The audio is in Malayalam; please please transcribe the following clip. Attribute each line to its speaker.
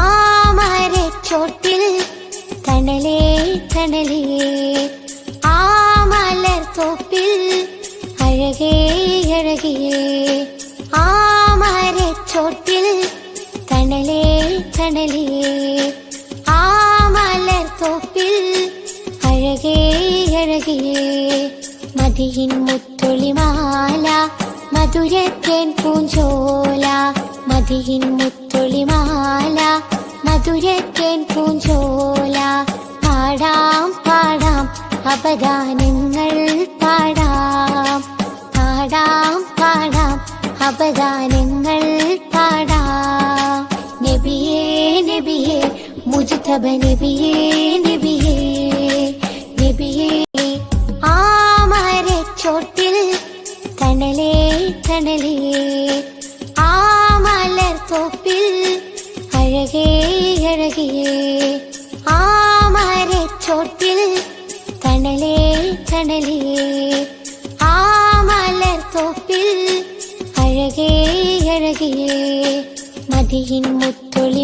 Speaker 1: ആമരച്ചോട്ടിൽ തണലേ തണലേ ആ മലർ തോപ്പിൽ അഴകേ അഴകേ. ആ മരച്ചോട്ടിൽ തണലേ തണലേ ആ മലർ തോപ്പിൽ അഴകേ അഴകേ. മതിയിൻ മുത്തൊളിമാല മധുരത്തേൻ പൂഞ്ചോല. മതിയിൻ മധുരത്തേൻ പൂഞ്ചോല പാടാം പാടാം അപദാനങ്ങൾ പാടാം പാടാം പാടാം അപദാനങ്ങൾ പാടാം നബിയേ നബിയേ മുജ്തബ നബിയേ നബിയേ നബിയേ ആ മരച്ചോട്ടിൽ തണലേ തണലേ ആ മലർ തോപ്പിൽ അഴകേ അഴകേ ആ മരച്ചോട്ടിൽ കണലേ തണലേ. ആ മലർ തോപ്പിൽ അഴകേ അഴകിയേ മതിയിൻ മുത്തൊളി